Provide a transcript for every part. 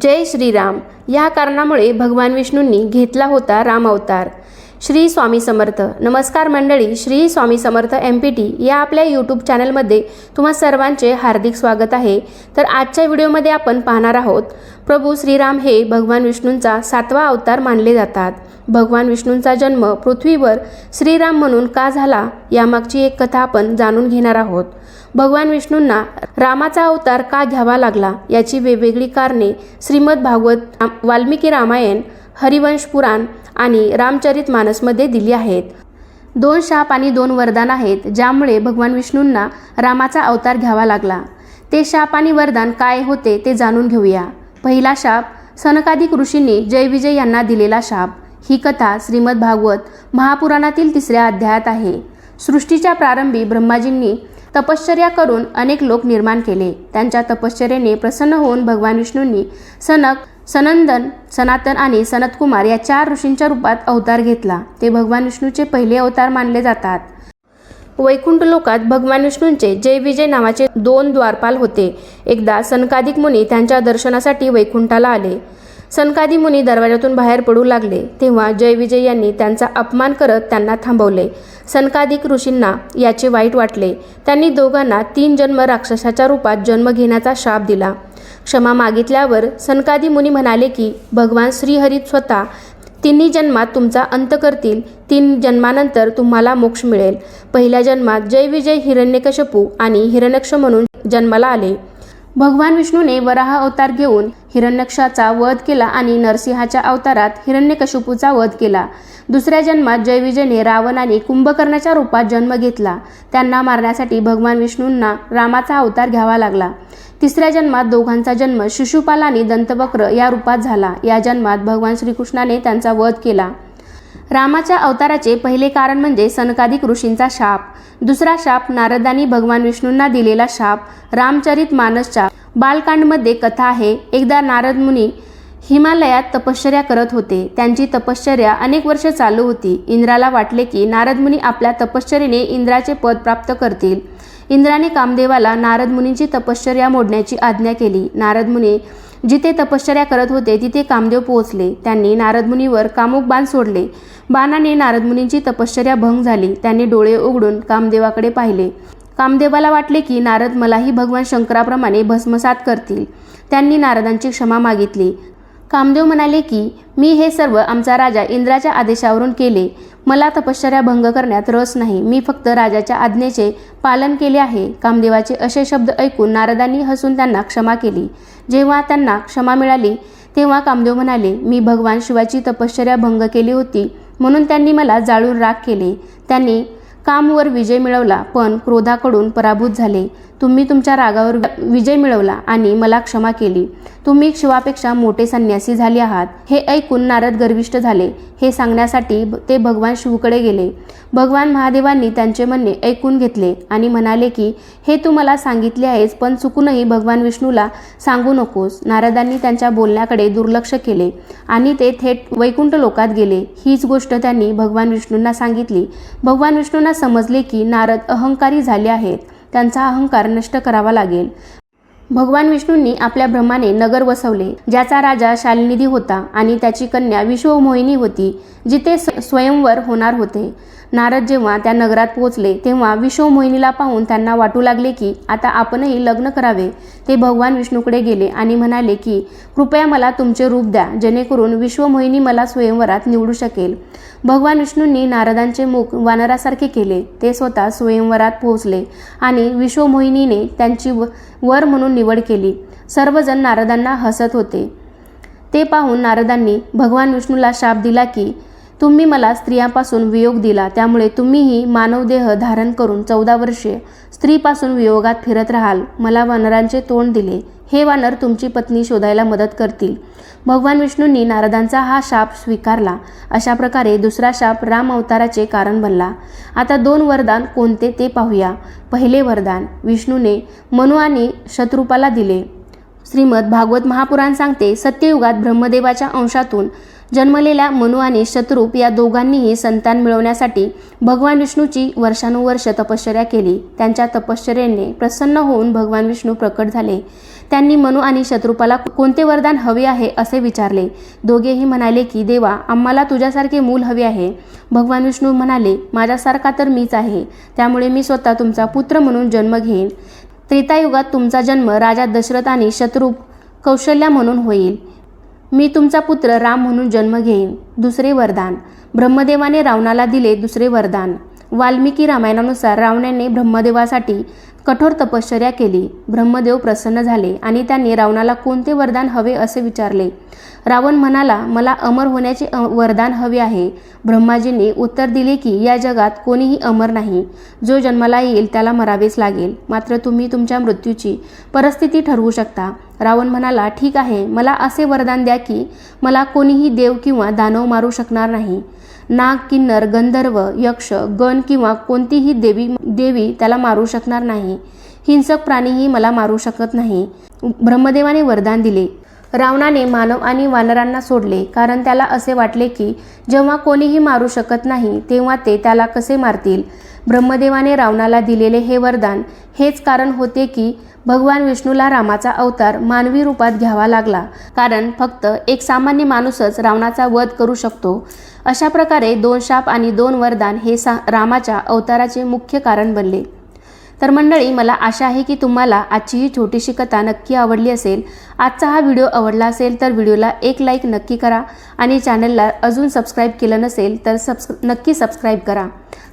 जय श्रीराम. या कारणामुळे भगवान विष्णूंनी घेतला होता राम अवतार. श्री स्वामी समर्थ. नमस्कार मंडळी Shri Swami Samarth M P T या आपल्या यूट्यूब चॅनलमध्ये तुम्हा सर्वांचे हार्दिक स्वागत आहे. तर आजच्या व्हिडिओमध्ये आपण पाहणार आहोत प्रभू श्रीराम हे भगवान विष्णूंचा सातवा अवतार मानले जातात. भगवान विष्णूंचा जन्म पृथ्वीवर श्रीराम म्हणून का झाला यामागची एक कथा आपण जाणून घेणार आहोत. भगवान विष्णूंना रामाचा अवतार का घ्यावा लागला याची वेगवेगळी कारणे श्रीमद भागवत वाल्मिकी रामायण हरिवंश पुराण आणि रामचरित मानसमध्ये दिली आहेत. दोन शाप आणि दोन वरदान आहेत ज्यामुळे भगवान विष्णूंना रामाचा अवतार घ्यावा लागला. ते शाप आणि वरदान काय होते ते जाणून घेऊया. पहिला शाप सनकादिक ऋषींनी जयविजय यांना दिलेला शाप. ही कथा श्रीमद भागवत महापुराणातील तिसऱ्या अध्यायात आहे. सृष्टीच्या प्रारंभी ब्रह्माजींनी तपश्चर्या करून अनेक लोक निर्माण केले. त्यांच्या तपश्चर्याने प्रसन्न होऊन भगवान विष्णूंनी सनक सनंदन सनातन आणि सनतकुमार या चार ऋषींच्या रूपात अवतार घेतला. ते भगवान विष्णूचे पहिले अवतार मानले जातात. वैकुंठ लोकात भगवान विष्णूंचे जय विजय नावाचे दोन द्वारपाल होते. एकदा सनकादिक मुनी त्यांच्या दर्शनासाठी वैकुंठाला आले. सनकादी मुनी दरवाजातून बाहेर पडू लागले. तेव्हा जय विजय यांनी त्यांचा अपमान करत त्यांना थांबवले. सनकादिक ऋषींना याचे वाईट वाटले. त्यांनी दोघांना तीन जन्म राक्षसाच्या रूपात जन्म घेण्याचा शाप दिला. क्षमा मागितल्यावर सनकादी मुनी म्हणाले की भगवान श्रीहरित स्वतः तिन्ही जन्मात तुमचा अंत करतील. तीन जन्मानंतर तुम्हाला मोक्ष मिळेल. पहिल्या जन्मात जय विजय हिरण्यकशपू आणि हिरण्यक्ष म्हणून जन्माला आले. भगवान विष्णूने वराह अवतार घेऊन हिरण्यक्षाचा वध केला आणि नरसिंहाच्या अवतारात हिरण्यकशिपूचा वध केला. दुसऱ्या जन्मात जयविजयने रावण आणि कुंभकर्णाच्या रूपात जन्म घेतला. त्यांना मारण्यासाठी भगवान विष्णूंना रामाचा अवतार घ्यावा लागला. तिसऱ्या जन्मात दोघांचा जन्म शिशुपाल आणि दंतवक्र या रूपात झाला. या जन्मात भगवान श्रीकृष्णाने त्यांचा वध केला. रामाच्या अवताराचे पहिले कारण म्हणजे सनकादिक ऋषींचा शाप. दुसरा शाप नारदांनी भगवान विष्णूंना दिलेला शाप रामचरित मानसच्या बालकांडमध्ये कथा आहे. एकदा नारद मुनी हिमालयात तपश्चर्या करत होते. त्यांची तपश्चर्या अनेक वर्ष चालू होती. इंद्राला वाटले की नारद मुनी आपल्या तपश्चर्येने इंद्राचे पद प्राप्त करतील. इंद्राने कामदेवाला नारद मुनींची तपश्चर्या मोडण्याची आज्ञा केली. नारद मुनी जिथे तपश्चर्या करत होते तिथे कामदेव पोहोचले. त्यांनी नारद मुनीवर कामुक बाण सोडले. बाणाने नारद मुनींची तपश्चर्या भंग झाली. त्यांनी डोळे उघडून कामदेवाकडे पाहिले. कामदेवाला वाटले की नारद मलाही भगवान शंकराप्रमाणे भस्मसात करतील. त्यांनी नारदांची क्षमा मागितली. कामदेव म्हणाले की मी हे सर्व आमचा राजा इंद्राच्या आदेशावरून केले. मला तपश्चर्या भंग करण्यात रस नाही. मी फक्त राजाच्या आज्ञेचे पालन केले आहे. कामदेवाचे असे शब्द ऐकून नारदांनी हसून त्यांना क्षमा केली. जेव्हा त्यांना क्षमा मिळाली तेव्हा कामदेव म्हणाले मी भगवान शिवाची तपश्चर्या भंग केली होती म्हणून त्यांनी मला जाळून राग केले. त्यांनी कामवर विजय मिळवला पण क्रोधाकडून पराभूत झाले. तुम्ही तुमच्या रागावर विजय मिळवला आणि मला क्षमा केली. तुम्ही शिवापेक्षा मोठे संन्यासी झाले आहात. हे ऐकून नारद गर्विष्ठ झाले. हे सांगण्यासाठी ते भगवान शिवकडे गेले. भगवान महादेवांनी त्यांचे म्हणणे ऐकून घेतले आणि म्हणाले की हे तू मला सांगितले आहेस पण चुकूनही भगवान विष्णूला सांगू नकोस नारदांनी त्यांच्या बोलण्याकडे दुर्लक्ष केले आणि ते थेट वैकुंठ लोकात गेले. हीच गोष्ट त्यांनी भगवान विष्णूंना सांगितली. भगवान विष्णूंना समजले की नारद अहंकारी झाले आहेत. त्यांचा अहंकार नष्ट करावा लागेल. भगवान विष्णूंनी आपल्या ब्रह्माने नगर वसवले ज्याचा राजा शालिनिधी होता आणि त्याची कन्या विश्वमोहिनी होती जिथे स्वयंवर होणार होते. नारद जेव्हा त्या नगरात पोहोचले तेव्हा विश्वमोहिनीला पाहून त्यांना वाटू लागले की आता आपणही लग्न करावे. ते भगवान विष्णूकडे गेले आणि म्हणाले की कृपया मला तुमचे रूप द्या जेणेकरून विश्वमोहिनी मला स्वयंवरात निवडू शकेल. भगवान विष्णूंनी नारदांचे मुख वानरासारखे केले. ते स्वतः स्वयंवरात पोहोचले आणि विश्वमोहिनीने त्यांची वर म्हणून निवड केली. सर्वजण नारदांना हसत होते. ते पाहून नारदांनी भगवान विष्णूला शाप दिला की तुम्ही मला स्त्रियांपासून वियोग दिला. त्यामुळे तुम्हीही मानवदेह धारण करून चौदा वर्षे स्त्रीपासून वियोगात फिरत राहाल. मला वनरांचे तोंड दिले. हे वानर तुमची पत्नी शोधायला मदत करतील. भगवान विष्णूंनी नारदांचा हा शाप स्वीकारला. अशा प्रकारे दुसरा शाप राम अवताराचे कारण बनला. आता दोन वरदान कोणते ते पाहूया. पहिले वरदान विष्णूने मनु आणि शत्रुपाला दिले. श्रीमद भागवत महापुराण सांगते सत्ययुगात ब्रह्मदेवाच्या अंशातून जन्मलेल्या मनु आणि शत्रुप या दोघांनीही संतान मिळवण्यासाठी भगवान विष्णूची वर्षानुवर्ष तपश्चर्या केली. त्यांच्या तपश्चर्येने प्रसन्न होऊन भगवान विष्णू प्रकट झाले. त्यांनी मनु आणि शत्रुपाला कोणते वरदान हवे आहे असे विचारले. दोघेही म्हणाले की देवा आम्हाला तुझ्यासारखे मूल हवे आहे. भगवान विष्णू म्हणाले माझ्यासारखा तर मीच आहे. त्यामुळे मी स्वतः तुमचा पुत्र म्हणून जन्म घेईन. त्रेतायुगात तुमचा जन्म राजा दशरथ आणि शत्रुप कौशल्या म्हणून होईल. मी तुमचा पुत्र राम म्हणून जन्म घेईन दुसरे वरदान. ब्रह्मदेवाने रावणाला दिले दुसरे वरदान. वाल्मिकी रामायणानुसार रावणाने ब्रह्मदेवासाठी कठोर तपश्चर्या केली. ब्रह्मदेव प्रसन्न झाले आणि त्यांनी रावणाला कोणते वरदान हवे असे विचारले? रावण म्हणाला मला अमर होण्याचे वरदान हवे आहे. ब्रह्माजींनी उत्तर दिले की या जगात कोणीही अमर नाही. जो जन्माला येईल त्याला मरावेच लागेल. मात्र तुम्ही तुमच्या मृत्यूची परिस्थिती ठरवू शकता. रावण म्हणाला ठीक आहे. मला असे वरदान द्या की मला कोणीही देव किंवा दानव मारू शकणार नाही. नाग किन्नर गंधर्व यक्ष गण किंवा कोणतीही देवी देवी त्याला मारू शकणार नाही. हिंसक प्राणीही मला मारू शकत नाही. ब्रह्मदेवाने वरदान दिले. रावणाने मानव आणि वानरांना सोडले. कारण त्याला असे वाटले की जेव्हा कोणीही मारू शकत नाही तेव्हा ते त्याला कसे मारतील? ब्रह्मदेवाने रावणाला दिलेले हे वरदान हेच कारण होते की भगवान विष्णूला रामाचा अवतार मानवी रूपात घ्यावा लागला. कारण फक्त एक सामान्य माणूसच रावणाचा वध करू शकतो. अशा प्रकारे दोन शाप आणि दोन वरदान हे सा रामाच्या अवताराचे मुख्य कारण बनले. तर मंडळी मला आशा आहे की तुम्हाला आजची ही छोटीशी कथा नक्की आवडली असेल. आजचा हा व्हिडिओ आवडला असेल तर व्हिडिओला एक लाईक नक्की करा आणि चॅनलला अजून सबस्क्राईब केलं नसेल तर सबस् नक्की सबस्क्राईब करा.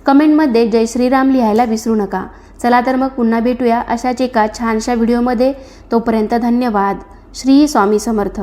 कमेंटमध्ये जय श्रीराम लिहायला विसरू नका. चला तर मग पुन्हा भेटूया अशाच एका छानशा व्हिडिओमध्ये. तोपर्यंत धन्यवाद. श्री स्वामी समर्थ.